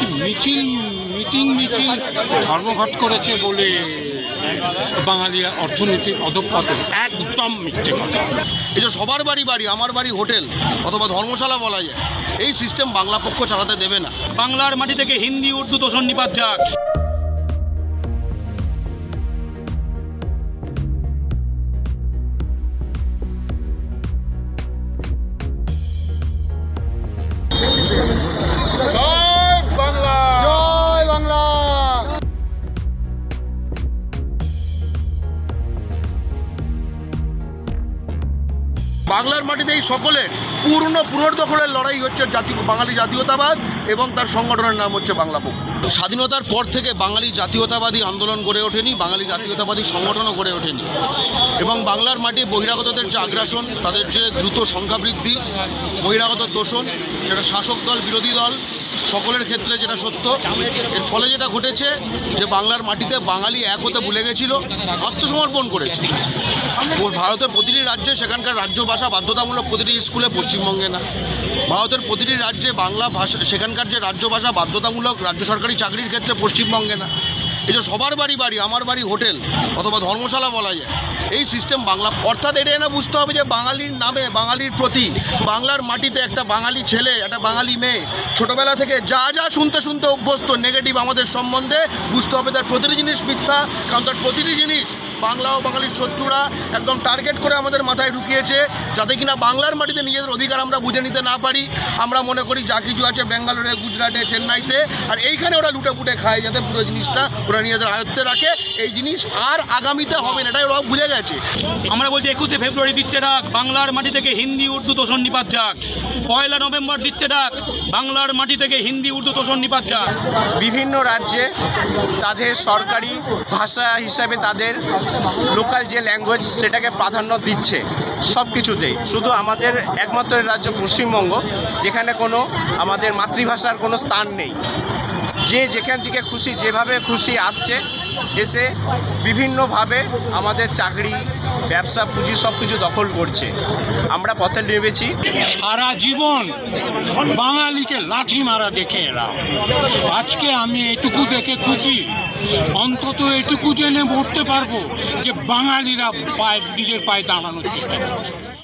কি মিছিল মিটিং মিছিল ধর্মঘট করেছে বলে বাঙালি অর্থনীতি অধপাত। একদম মিথ্যে কথা। এই যে সবার বাড়ি বাড়ি আমার বাড়ি হোটেল অথবা ধর্মশালা বলা যায় এই সিস্টেম বাংলা পক্ষ চালাতে দেবে না। বাংলার মাটি থেকে হিন্দি উর্দু তোষণ নিপাত যাক। বাংলার মাটিতে এই সকলের পূর্ণ পুনর্দখলের লড়াই হচ্ছে জাতি বাঙালি জাতীয়তাবাদ এবং তার সংগঠনের নাম হচ্ছে বাংলা পক্ষ। স্বাধীনতার পর থেকে বাঙালি জাতীয়তাবাদী আন্দোলন গড়ে ওঠেনি, বাঙালি জাতীয়তাবাদী সংগঠনও গড়ে ওঠেনি। এবং বাংলার মাটি বহিরাগতদের যে আগ্রাসন, তাদের যে দ্রুত সংখ্যা বৃদ্ধি বহিরাগত দোষণ, সেটা শাসক দল, বিরোধী দল, সকলের ক্ষেত্রে যেটা সত্য, এর ফলে যেটা ঘটেছে যে বাংলার মাটিতে বাঙালি এক হতে ভুলে গেছিল, আত্মসমর্পণ করেছে। ভারতের প্রতিটি রাজ্যে সেখানকার রাজ্য ভাষা বাধ্যতামূলক প্রতিটি স্কুলে পশ্চিমবঙ্গে না। ভারতের প্রতিটি রাজ্যে বাংলা ভাষা সেখানকার যে রাজ্য ভাষা বাধ্যতামূলক রাজ্য সরকারি চাকরির ক্ষেত্রে পশ্চিমবঙ্গে না। এই যে সবার বাড়ি বাড়ি, আমার বাড়ি হোটেল অথবা ধর্মশালা বলা যায়, এই সিস্টেম বাংলা, অর্থাৎ এটা না বুঝতে হবে যে বাঙালির নামে, বাঙালির প্রতি, বাংলার মাটিতে একটা বাঙালি ছেলে, একটা বাঙালি মেয়ে, ছোটবেলা থেকে যা যা শুনতে শুনতে অভ্যস্ত নেগেটিভ আমাদের সম্বন্ধে, বুঝতে হবে তার প্রতিটি জিনিস মিথ্যা, কারণ তার প্রতিটি জিনিস বাংলা ও বাঙালির শত্রুরা একদম টার্গেট করে আমাদের মাথায় ঢুকিয়েছে, যাতে কিনা বাংলার মাটিতে নিজেদের অধিকার আমরা বুঝে নিতে না পারি। আমরা মনে করি যা কিছু আছে ব্যাঙ্গালোরে গুজরাটে, চেন্নাইতে, আর এইখানে ওরা লুটে পুটে খায় যাতে পুরো জিনিসটা ওরা নিজেদের আয়ত্তে রাখে। এই জিনিস আর আগামীতে হবে না, এটাই ওরা বুঝে গেছে। আমরা বলছি একুশে ফেব্রুয়ারি দিচ্ছে ডাক, বাংলার মাটি থেকে হিন্দি, উর্দু তোষণ নিপাত যাক। পয়লা নভেম্বর দিচ্ছে ডাক, বাংলার মাটি থেকে হিন্দি, উর্দু, তোষণ, নিপাত যাক বিভিন্ন রাজ্যে তাদের সরকারি ভাষা হিসাবে তাদের লোকাল যে ল্যাঙ্গুয়েজ সেটাকে প্রাধান্য দিচ্ছে সব কিছুতেই শুধু আমাদের একমাত্র রাজ্য পশ্চিমবঙ্গ, যেখানে কোনো আমাদের মাতৃভাষার কোনো স্থান নেই। যে যেখান থেকে খুশি, যেভাবে খুশি আসছে এসে বিভিন্নভাবে আমাদের চাকরি, ব্যবসা, পুঁজি সব কিছু দখল করছে। আমরা পথে নেমেছি। সারা জীবন বাঙালিকে লাঠি মারা দেখে এলাম। আজকে আমি এটুকু দেখে খুশি। অন্তত এটুকু জেনে মরতে পারব যে বাঙালিরা পায়ে, নিজের পায়ে দাঁড়ানোর চেষ্টা করছে।